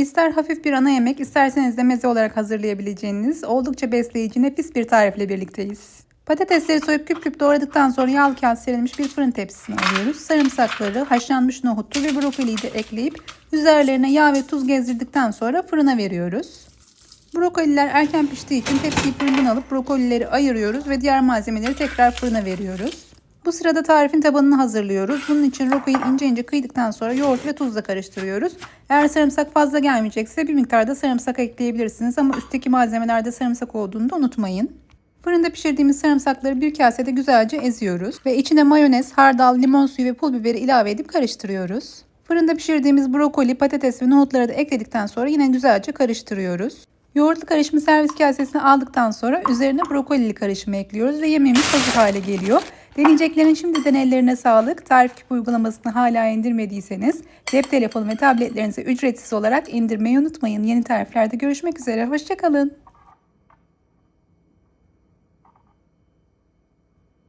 İster hafif bir ana yemek, isterseniz de meze olarak hazırlayabileceğiniz oldukça besleyici, nefis bir tarifle birlikteyiz. Patatesleri soyup küp küp doğradıktan sonra yağlı kağıt serilmiş bir fırın tepsisine alıyoruz. Sarımsakları, haşlanmış nohutu ve brokoliyi de ekleyip üzerlerine yağ ve tuz gezdirdikten sonra fırına veriyoruz. Brokoliler erken piştiği için tepsiyi fırından alıp brokolileri ayırıyoruz ve diğer malzemeleri tekrar fırına veriyoruz. Bu sırada tarifin tabanını hazırlıyoruz. Bunun için rokoyu ince ince kıydıktan sonra yoğurt ve tuzla karıştırıyoruz. Eğer sarımsak fazla gelmeyecekse bir miktarda sarımsak ekleyebilirsiniz ama üstteki malzemelerde sarımsak olduğunu da unutmayın. Fırında pişirdiğimiz sarımsakları bir kasede güzelce eziyoruz ve içine mayonez, hardal, limon suyu ve pul biberi ilave edip karıştırıyoruz. Fırında pişirdiğimiz brokoli, patates ve nohutları da ekledikten sonra yine güzelce karıştırıyoruz. Yoğurtlu karışımı servis kasesine aldıktan sonra üzerine brokolili karışımı ekliyoruz ve yemeğimiz hazır hale geliyor. Deneyeceklerin şimdiden ellerine sağlık. Tarif küpü uygulamasını hala indirmediyseniz cep telefonu ve tabletlerinize ücretsiz olarak indirmeyi unutmayın. Yeni tariflerde görüşmek üzere. Hoşçakalın.